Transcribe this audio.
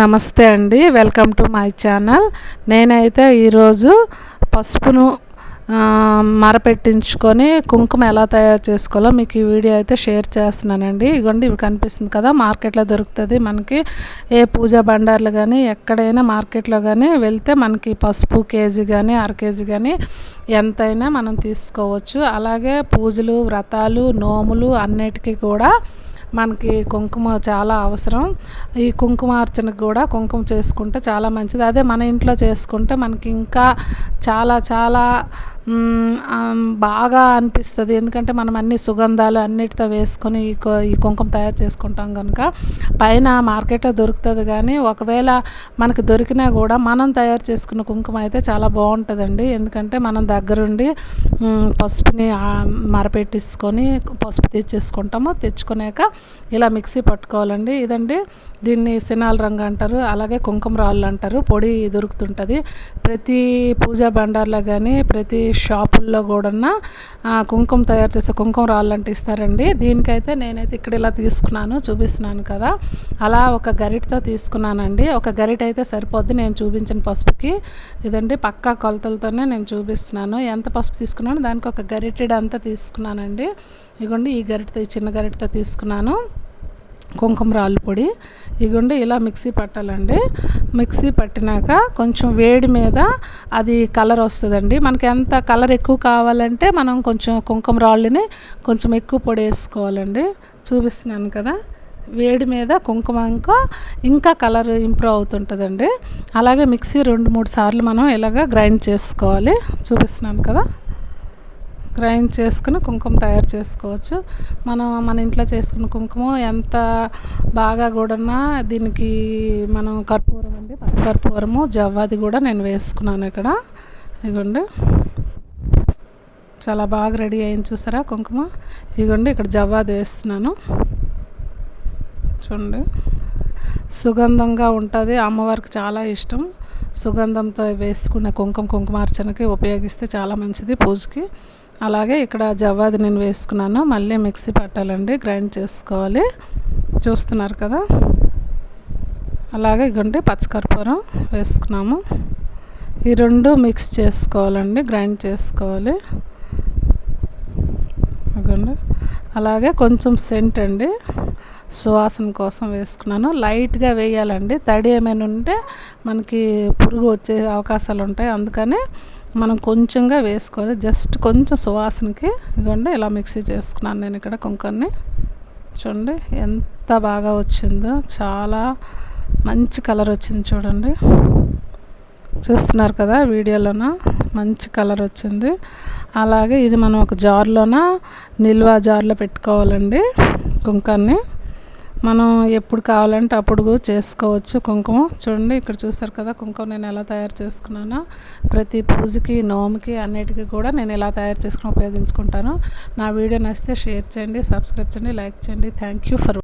నమస్తే అండి welcome to my channel. నేనైతే ఈరోజు పసుపును మరపెట్టించుకొని కుంకుమ ఎలా తయారు చేసుకోవాలో మీకు ఈ వీడియో అయితే షేర్ చేస్తున్నానండి. ఇగోండి ఇవి కనిపిస్తుంది కదా మార్కెట్లో దొరుకుతుంది మనకి. ఏ పూజా బండార్లు కానీ ఎక్కడైనా మార్కెట్లో కానీ వెళ్తే మనకి పసుపు కేజీ కానీ అర కేజీ కానీ ఎంతైనా మనం తీసుకోవచ్చు. అలాగే పూజలు వ్రతాలు నోములు అన్నిటికీ కూడా మనకి కుంకుమ చాలా అవసరం. ఈ కుంకుమార్చనకు కూడా కుంకుమ చేసుకుంటే చాలా మంచిది. అదే మన ఇంట్లో చేసుకుంటే మనకి ఇంకా చాలా చాలా బాగా అనిపిస్తుంది. ఎందుకంటే మనం అన్ని సుగంధాలు అన్నిటితో వేసుకొని ఈ ఈ కుంకుమ తయారు చేసుకుంటాం కనుక పైన మార్కెట్లో దొరుకుతుంది కానీ ఒకవేళ మనకు దొరికినా కూడా మనం తయారు చేసుకున్న కుంకుమ అయితే చాలా బాగుంటుందండి. ఎందుకంటే మనం దగ్గరుండి పసుపుని మరపెట్టించుకొని పసుపు తెచ్చేసుకుంటాము. తెచ్చుకున్నాక ఇలా మిక్సీ పట్టుకోవాలండి. ఇదండి దీన్ని సినాల రంగు అంటారు అలాగే కుంకుమ రాళ్ళు అంటారు. పొడి దొరుకుతుంటుంది. ప్రతి పూజా బండార్లో కానీ ప్రతి షాపుల్లో కూడా కుంకుమ తయారు చేసే కుంకుమ రాళ్ళంటే ఇస్తారండి. దీనికైతే నేనైతే ఇక్కడ ఇలా తీసుకున్నాను చూపిస్తున్నాను కదా. అలా ఒక గరిటతో తీసుకున్నానండి. ఒక గరిట అయితే సరిపోద్ది నేను చూపించిన పసుపుకి. ఇదండి పక్కా కొలతలతోనే నేను చూపిస్తున్నాను. ఎంత పసుపు తీసుకున్నాను దానికి ఒక గరిటెడ్ అంతా తీసుకున్నానండి. ఇదిగోండి ఈ గరిటతో ఈ చిన్న గరిటతో తీసుకున్నాను. కుంకుమ రాళ్ళు పొడి. ఇగుండి ఇలా మిక్సీ పట్టాలండి. మిక్సీ పట్టినాక కొంచెం వేడి మీద అది కలర్ వస్తుందండి. మనకి ఎంత కలర్ ఎక్కువ కావాలంటే మనం కొంచెం కుంకుమ రాళ్ళని కొంచెం ఎక్కువ పొడి వేసుకోవాలండి. చూపిస్తున్నాను కదా. వేడి మీద కుంకుమ ఇంకా ఇంకా కలర్ ఇంప్రూవ్ అవుతుంటుందండి. అలాగే మిక్సీ రెండు మూడు సార్లు మనం ఇలాగ గ్రైండ్ చేసుకోవాలి. చూపిస్తున్నాను కదా. గ్రైండ్ చేసుకుని కుంకుమ తయారు చేసుకోవచ్చు. మనం మన ఇంట్లో చేసుకున్న కుంకుమ ఎంత బాగా కూడా దీనికి మనం కర్పూరం అండి కర్పూరము జవ్వాది కూడా నేను వేసుకున్నాను ఇక్కడ. ఇదిగోండి చాలా బాగా రెడీ అయింది చూసారా కుంకుమ? ఇదిగోండి ఇక్కడ జవ్వాది వేస్తున్నాను. చూడండి. సుగంధంగా ఉంటుంది. అమ్మవారికి చాలా ఇష్టం. సుగంధంతో వేసుకునే కుంకుమ కుంకుమార్చనకి ఉపయోగిస్తే చాలా మంచిది పూజకి. అలాగే ఇక్కడ జవ్వాది నేను వేసుకున్నాను. మళ్ళీ మిక్సీ పట్టాలండి. గ్రైండ్ చేసుకోవాలి. చూస్తున్నారు కదా? అలాగే ఇగండి పచ్చకర్పూరం వేసుకున్నాము. ఈ రెండు మిక్స్ చేసుకోవాలండి. గ్రైండ్ చేసుకోవాలి. ఇగండి. అలాగే కొంచెం సెంట్ అండి. సువాసన కోసం వేసుకున్నాను. లైట్గా వేయాలండి. తడి ఏమైనా ఉంటే మనకి పురుగు వచ్చే అవకాశాలు ఉంటాయి. అందుకని మనం కొంచెంగా వేసుకోవాలి. జస్ట్ కొంచెం సువాసనకి ఇదిగోండి ఇలా మిక్సీ చేసుకున్నాను నేను ఇక్కడ కుంకర్ని. చూడండి ఎంత బాగా వచ్చిందో. చాలా మంచి కలర్ వచ్చింది చూడండి. చూస్తున్నారు కదా వీడియోలోన? మంచి కలర్ వచ్చింది. అలాగే ఇది మనం ఒక జార్లోన? నిల్వ జార్లో పెట్టుకోవాలండి కుంకాన్ని మనం ఎప్పుడు కావాలంటే అప్పుడు చేసుకోవచ్చు కుంకుమ. చూడండి ఇక్కడ చూసారు కదా కుంకుమ నేను ఎలా తయారు చేసుకున్నానో. ప్రతి పూజకి నోముకి అన్నిటికీ కూడా నేను ఎలా తయారు చేసుకుని ఉపయోగించుకుంటాను. నా వీడియో నచ్చితే షేర్ చేయండి సబ్స్క్రైబ్ చేయండి లైక్ చేయండి. Thank you for